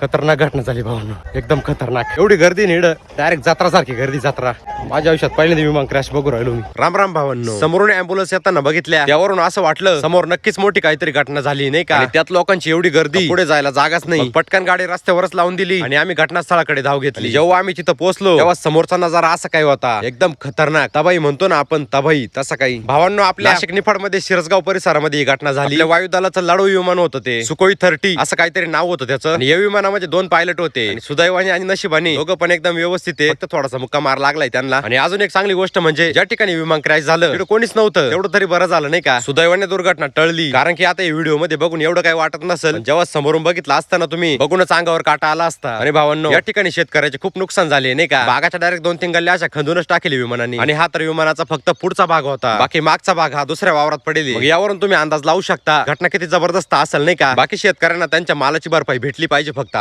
खतरनाक घटना झाली भावांनो. एकदम खतरनाक. एवढी गर्दी निड डायरेक्ट जत्रा सारखी गर्दी जत्रा. माझ्या आयुष्यात पहिल्यांदा विमान क्रॅश बघू राहिलो मी. राम राम भावांनो. समोरून अँब्युलन्स येताना बघितल्या. त्यावरून असं वाटलं समोर नक्कीच मोठी काहीतरी घटना झाली नाही का? त्यात लोकांची एवढी गर्दी. पुढे जायला जागाच नाही. पटकन गाडी रस्त्यावरच लावून दिली. आणि आम्ही घटनास्थळाकडे धाव घेतली. जेव्हा आम्ही तिथं पोहोचलो तेव्हा समोरचा नजारा असा काही होता. एकदम खतरनाक. तबाई म्हणतो ना आपण तबाई तसा काही. भावांनो आपल्या नाशिक निफाडमध्ये शिरसगाव परिसरामध्ये ही घटना झाली. वायुदलाचं लढाऊ विमान होतं ते. सुकोई थर्टी असं काहीतरी नाव होतं त्याचं. आणि या विमानामध्ये दोन पायलट होते. आणि सुदैवाने आणि नशिबाने दोघं पण एकदम व्यवस्थित आहे. थोडासा मुक्का मार लागलाय त्यांना. आणि अजून एक चांगली गोष्ट म्हणजे ज्या ठिकाणी विमान क्रॅश झालं कोणीच नव्हतं. एवढं तरी बरं झालं नाही का? सुदैवाने दुर्घटना टळली. कारण की आता व्हिडिओमध्ये बघून एवढं काही वाटत नसेल. जेव्हा समोरून बघितलं असताना तुम्ही बघूनच अंगावर काटा आला असता. आणि भावांनो या ठिकाणी शेतकऱ्याचे खूप नुकसान झाले नाही का? बागाच्या डायरेक्ट दोन तीन गल्ल्या अशा खंदूनच टाकले विमानाने. आणि हा तर विमानाचा फक्त पुढचा भाग होता. बाकी मागचा भाग हा दुसऱ्या वावरात पडेल. यावरून तुम्ही अंदाज लावू शकता. घटना किती जबरदस्त असेल नाही का? बाकी शेतकऱ्यांना त्यांच्या मालाची भरपाई भेटली पाहिजे फक्त.